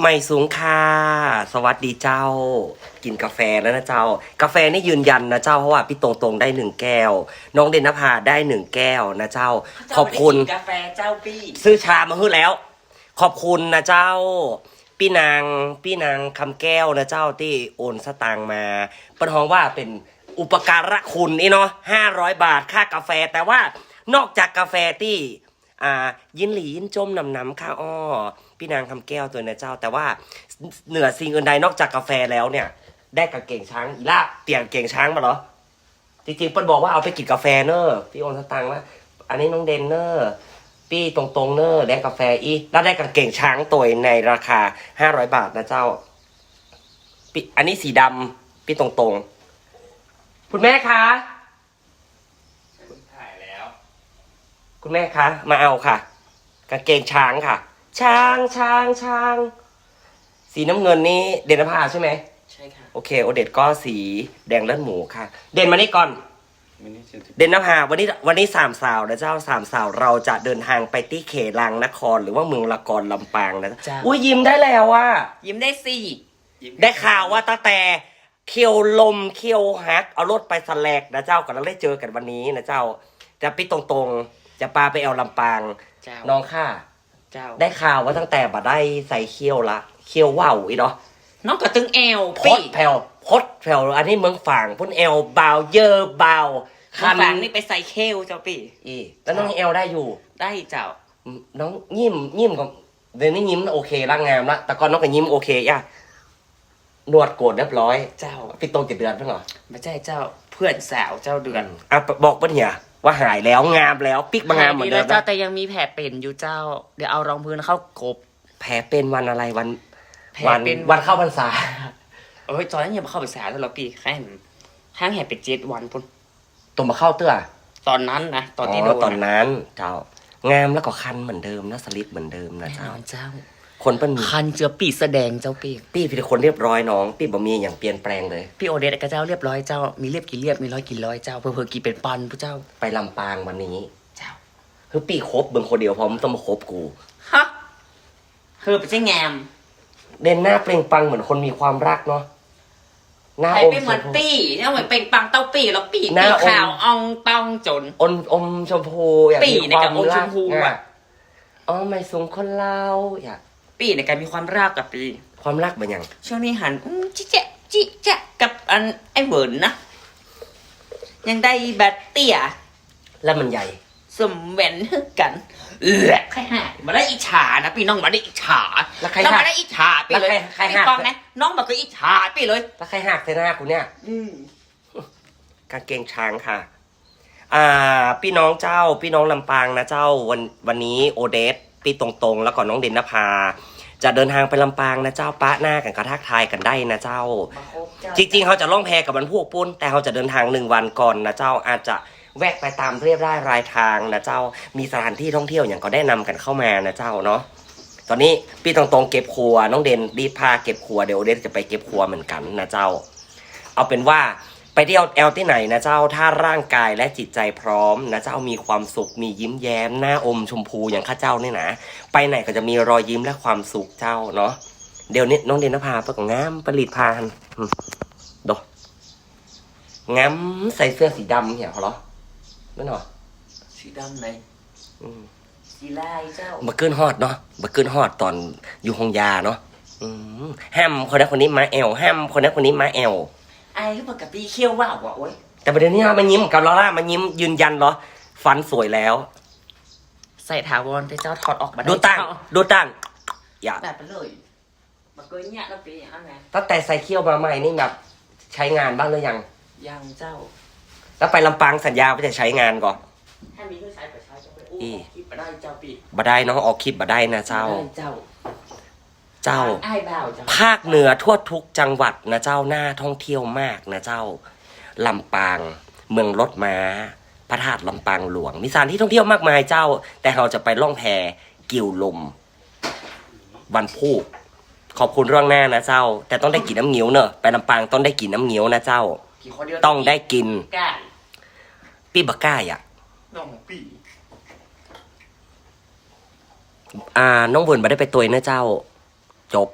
ไม่สูงค่ะ สวัสดีเจ้า กินกาแฟแล้วนะเจ้า กาแฟนี่ยืนยันนะเจ้าเพราะว่าพี่ตรงตรงๆได้หนึ่งแก้ว น้องเดนนภาได้หนึ่งแก้วนะเจ้า ขอบคุณกาแฟเจ้าปี้ซื้อชามาให้แล้ว ขอบคุณนะเจ้า พี่นางพี่นางคำแก้วนะเจ้าที่โอนสตางค์มาเป็นห้องว่าเป็นอุปการะคุณนี่เนาะห้าร้อยบาทค่ากาแฟแต่ว่านอกจากกาแฟที่ อ่า ยินหลียินจมนำนำค่ะอ้อพี่นางคำแก้วตัวนะเจ้า แต่ว่าเหนือสิ่งอื่นใดนอกจากกาแฟแล้วเนี่ย ได้กางเกงช้างอีล่าเปลี่ยนกางเกงช้างมาเหรอจริงๆเปิ้ลบอกว่าเอาไปกินกาแฟเนอะพี่โอนสตางค์ว่าอันนี้น้องเดนเนอร์ปี้ตรงๆเนอร์ได้กาแฟอีแล้วได้กางเกงช้างตัวในราคาห้าร้อยบาทนะเจ้าอันนี้สีดำปี้ตรงๆ คุณแม่คะ ถ่ายแล้ว คุณแม่คะมาเอาค่ะ กางเกงช้างค่ะ ช้างช้างช้าง สีน้ำเงินนี่เดนนภาใช่ไหมใช่ค่ะ โอเคโอเดตก็สีแดงเลือดหมูค่ะ เดนมานี่ก่อน มินิสิบเดนนภาวันนี้วันนี้สามสาวนะเจ้าสามสาวเราจะเดินทางไปที่เขลังนครหรือว่าเมืองละกรลำปางนะจ้ะ อุ้ยยิ้มได้แล้วว่า ยิ้มได้สี่ได้ข่าวว่าตั้งแต่เคียวลมเคียวฮัก เอารถไปสแลกนะเจ้ากันแล้วได้เจอกันวันนี้นะเจ้า จะปิดตรงๆ จะปาไปแอลลำปาง เจ้าน้องข้าเจ้าได้ข่าวว่าตั้งแต่บัดได้ใส่เคียวละเคียวว่าวอีเนาะน้องกระตึงแอลพปี้ดแผ่วพดแผ่วอันนี้เมืองฝางพุ่นแอลบาวเยอร์บาวคันนี่ไปใส่เคลเจ้าปี้อีแล้วน้องแอลได้อยู่ ได้เจ้า น้องยิ้มยิ้มก็เดี๋ยวนี้ยิ้มโอเคร่างงามละแต่ก่อนน้องก็ยิ้มโอเคย่ะนวดโกดเรียบร้อย เจ้าพี่โตกี่เดือนเพิ่งเหรอไม่ใช่เจ้าเพื่อนสาวเจ้าเดือนอะบอกปะเนี่ย ว่าหายแล้วงามแล้วปิกมางามเหมือนเดิแล้วมเจ้านะแต่ยังมีแผลเป็นอยู่เจ้า เดี๋ยวเอารองพื้นเข้ากบแผลเป็นวันอะไรวัน แผลวันเป็นวันเข้าพรรษาเอ้ยตอนนั้นยังไม่เข้าไปสาวแล้วเหราปีแค่ห้างแห่เป็นเจ็ดวันพุ่นตัวมาเข้าเตื้อตอนนั้นนะตอนที่โดนตอนนั้นเจ้างามแล้วก็คันเหมือนเดิมนะสลิปเหมือนเดิมนะแน่เจ้า นอนเจ้า คนเป็นคันเจือปีแสดงเจ้าปีปี้เป็นคนเรียบร้อยน้อง ปี้บ่มีอย่างเปลี่ยนแปลงเลย พี่โอเดสกับเจ้าเรียบร้อยเจ้า มีเรียบกี่เรียบมีร้อยกี่ร้อยเจ้าเพื่อเพื่อกี่เป็นปันผู้เจ้า ไปลำปางวันนี้ เจ้าคือปี้ครบเบิ่งคนเดียวพร้อมต้องมาครบกู ฮะคือไปใช่งามเด่นหน้าเปล่งปลังเหมือนคนมีความรักเนาะ หน้าใครอมเป็นเหมือนชพูปีเนี่ยเหมือนเป็นปังเต้าปีแล้วปีหน้า ปีอมขาวอองตองจน อมอมชมพูอยากปี่มีในควากับมอมชรักมพูอะอะอ๋อไม่สูงคนเราอยาก ปีในการมีความรักกับปี ความรักเป็นอย่างช่วงนี้หันอืมจิแจ๊ะจิแจ๊ะกับอันไอ้เหวินนะ ยังได้แบตเตี้ยแล้วมันใหญ่สมเวนกันเอือกใครหามาได้อิจฉานะพี่น้องมาได้อิจฉาแล้วใครน้องหักมาได้อิจฉาไปเลยแล้วใครใครพี่หักฟังนะน้องบอกก็อิจฉาไปเลย แล้วใครหักใส่หน้ากูเนี่ย อืมกางเกงช้างค่ะ อ่า พี่น้องเจ้า พี่น้องลำปางนะเจ้า วันวันนี้โอเดสพี่ตรงๆ แล้วก็น้องเดนนภา จะเดินทางไปลำปางนะเจ้าปะหน้ากันกระทักทายกันได้นะเจ้า จริงๆเขาจะล่องแพกับมันพวกปุ้น แต่เขาจะเดินทางหนึ่งวันก่อนนะเจ้าอาจจะแวะไปตามเรียบร่ายรายทางนะเจ้ามีสถานที่ท่องเที่ยวอย่างก็ได้นำกันเข้ามานะเจ้าเนาะตอนนี้พี่ตรงๆเก็บครัวน้องเดนรีบพาเก็บครัวเดี๋ยวโอเดนจะไปเก็บครัวเหมือนกันนะเจ้า เอาเป็นว่า ไปเที่ยวแอลที่ไหนนะเจ้าถ้าร่างกายและจิตใจพร้อมนะเจ้ามีความสุขมียิ้มแย้ม หน้าอมชมพูอย่างข้าเจ้าเนี่ยนะไปไหนก็จะมีรอยยิ้มและความสุขเจ้าเนาะเดี๋ยวนี้น้องเดนนภาประกงามผลิตพานอืมดอกงามใส่เสื้อสีดำเนี่ยเหรอนั่นเหรอสีดำไหนอืมสีลายเจ้าบักเกินฮอดเนาะบักเกินฮอดตอนอยู่ห้องยาเนาะอืมห้ามคนนั้นคนนี้มาแอลห้ามคนนั้นคนนี้มาแอล ไอ้ก็บอกกับพี่เขี้ยวว่าวะโอ้ยแต่ประเด็นนี้มันยิ้มกับลอร่ามันยิ้มยืนยันเหรอ ฟันสวยแล้ว ใส่ถาวรที่เจ้าถอดออกมาไดูตั้งเจ้าดูตั้ง อย่าแบบไปเลยมาเกยเนี่ยแล้วปีอันไหนตั้งแต่ใส่เขี้ยวมาใหม่นี่แบบใช้งานบ้างหรือยัง ยังเจ้า แล้วไปลำปางสัญญาว่าจะใช้งานก่อนถ้ามีก็ใช้ไปใช้จะไปอีอู้คิดไปได้เจ้าปีบ่ได้น้องออกคลิปบ่ได้นะเจ้า ได้เจ้า เจ้า ไอ้บ่าวเจ้าภาคเหนือทั่วทุกจังหวัดนะเจ้าหน้าท่องเที่ยวมากนะเจ้าลำปาง เมืองรถม้า พระธาตุลำปางหลวง มีสถานที่ท่องเที่ยวมากมายเจ้า แต่เราจะไปล่องแพกิ่วลม วันพูกขอบคุณเรื่องหน้านะเจ้า แต่ต้องได้กินน้ำเงี้ยวเนอะไปลำปางต้องได้กินน้ำเงี้ยวนะเจ้า กี่คนเดียวต้องได้กินก้าปี้บักก้ายอะ น้องปีอ่าน้องเวิร์นมาได้ไปตัวนะเจ้า จบ